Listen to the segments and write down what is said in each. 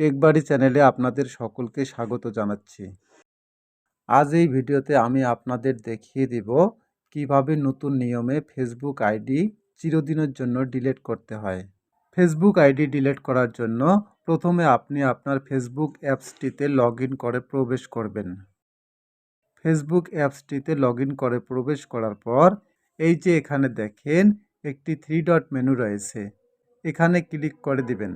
টেকবাড়ি চ্যানেলে আপনাদের সকলকে স্বাগত জানাচ্ছি। আজ এই ভিডিওতে আমি আপনাদের দেখিয়ে দেব কীভাবে নতুন নিয়মে ফেসবুক আইডি চিরদিনের জন্য ডিলিট করতে হয়। ফেসবুক আইডি ডিলিট করার জন্য প্রথমে আপনি আপনার ফেসবুক অ্যাপসটিতে লগ করে প্রবেশ করবেন। ফেসবুক অ্যাপসটিতে লগ করে প্রবেশ করার পর এই যে এখানে দেখেন, একটি থ্রি ডট মেনু রয়েছে। এখানে ক্লিক করে দিবেন।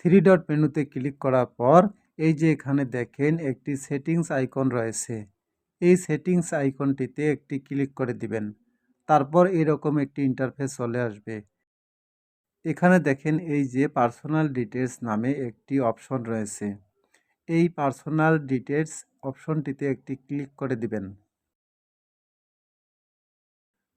থ্রি ডট মেনুতে ক্লিক করার পর এই যে এখানে দেখেন একটি সেটিংস আইকন রয়েছে। এই সেটিংস আইকনটিতে একটি ক্লিক করে দিবেন। তারপর এরকম একটি ইন্টারফেস চলে আসবে। এখানে দেখেন এই যে পার্সোনাল ডিটেলস নামে একটি অপশন রয়েছে। এই পার্সোনাল ডিটেলস অপশনটিতে একটি ক্লিক করে দিবেন।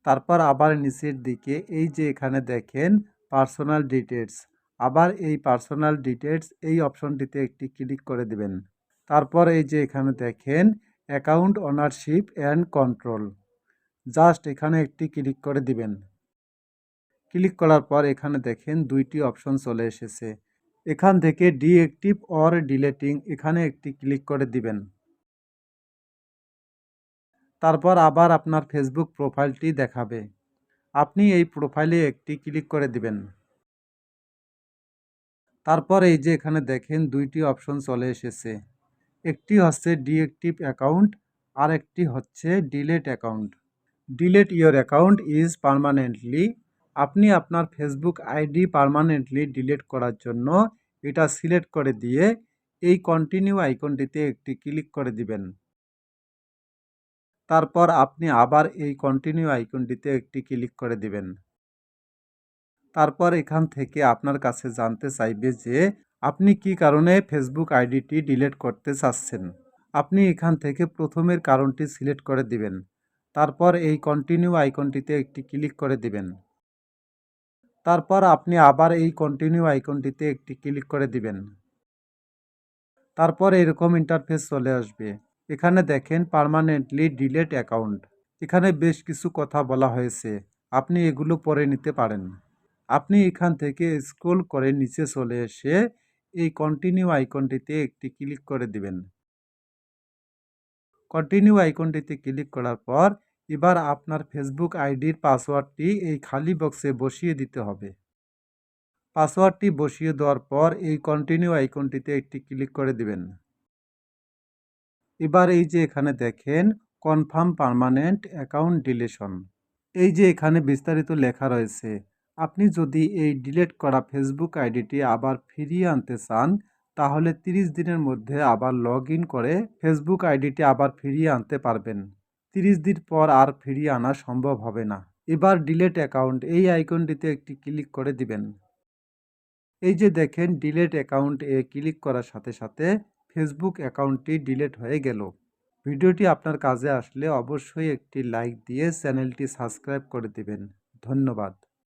তারপর আবার নিচের দিকে এই যে এখানে দেখেন পার্সোনাল ডিটেলস আবার এই পার্সোনাল ডিটেলস এই অপশনটিতে একটি ক্লিক করে দিবেন। তারপর এই যে এখানে দেখেন account ownership and control just এখানে একটি ক্লিক করে দিবেন। ক্লিক করার পর এখানে দেখেন দুইটি অপশন চলে এসেছে। এখান থেকে ডিএক্টিভ অর ডিলেটিং এখানে একটি ক্লিক করে দিবেন। তারপর আবার আপনার ফেসবুক প্রোফাইলটি দেখাবে। আপনি এই প্রোফাইলে একটি ক্লিক করে দিবেন। তারপর এই যে এখানে দেখেন দুইটি অপশন চলে এসেছে। একটি হচ্ছে ডিএক্টিভ অ্যাকাউন্ট আর একটি হচ্ছে delete account. Delete your account is permanently, আপনি আপনার ফেসবুক আইডি পারমানেন্টলি ডিলিট করার জন্য এটা সিলেক্ট করে দিয়ে এই কন্টিনিউ আইকনটিতে একটি ক্লিক করে দিবেন। তারপর আপনি আবার এই কন্টিনিউ আইকনটিতে একটি ক্লিক করে দিবেন। তারপর এখান থেকে আপনার কাছে জানতে চাইবে যে, আপনি কি কারণে ফেসবুক আইডিটি ডিলিট করতে চাচ্ছেন? আপনি এখান থেকে প্রথমের কারণটি সিলেক্ট করে দিবেন। তারপর এই কন্টিনিউ আইকনটিতে একটি ক্লিক করে দিবেন। তারপর আপনি আবার এই কন্টিনিউ আইকনটিতে একটি ক্লিক করে দিবেন। তারপর এরকম ইন্টারফেস চলে আসবে। এখানে দেখেন পারমানেন্টলি ডিলেট অ্যাকাউন্ট এখানে বেশ কিছু কথা বলা হয়েছে। আপনি এগুলো পরে নিতে পারেন। আপনি এখান থেকে স্ক্রল করে নিচে চলে এসে এই কন্টিনিউ আইকনটিতে একটি ক্লিক করে দিবেন। কন্টিনিউ আইকনটিতে ক্লিক করার পর এবার আপনার ফেসবুক আইডির পাসওয়ার্ডটি এই খালি বক্সে বসিয়ে দিতে হবে। পাসওয়ার্ডটি বসিয়ে দেওয়ার পর এই কন্টিনিউ আইকনটিতে একটি ক্লিক করে দিবেন। এবার এই যে এখানে দেখেন কনফার্ম পারমানেন্ট অ্যাকাউন্ট ডিলেশন এই যে এখানে বিস্তারিত লেখা রয়েছে আপনি যদি এই ডিলেট করা ফেসবুক আইডিটি আবার ফিরিয়ে আনতে চান, তাহলে 30 দিনের মধ্যে আবার লগ করে ফেসবুক আইডিটি আবার ফিরিয়ে আনতে পারবেন। 30 দিন পর আর ফিরিয়ে আনা সম্ভব হবে না। এবার ডিলেট অ্যাকাউন্ট এই আইকনটিতে একটি ক্লিক করে দিবেন। এই যে দেখেন, ডিলেট অ্যাকাউন্ট এ ক্লিক করার সাথে সাথে ফেসবুক অ্যাকাউন্টটি ডিলেট হয়ে গেল। ভিডিওটি আপনার কাজে আসলে অবশ্যই একটি লাইক দিয়ে চ্যানেলটি সাবস্ক্রাইব করে দিবেন। ধন্যবাদ।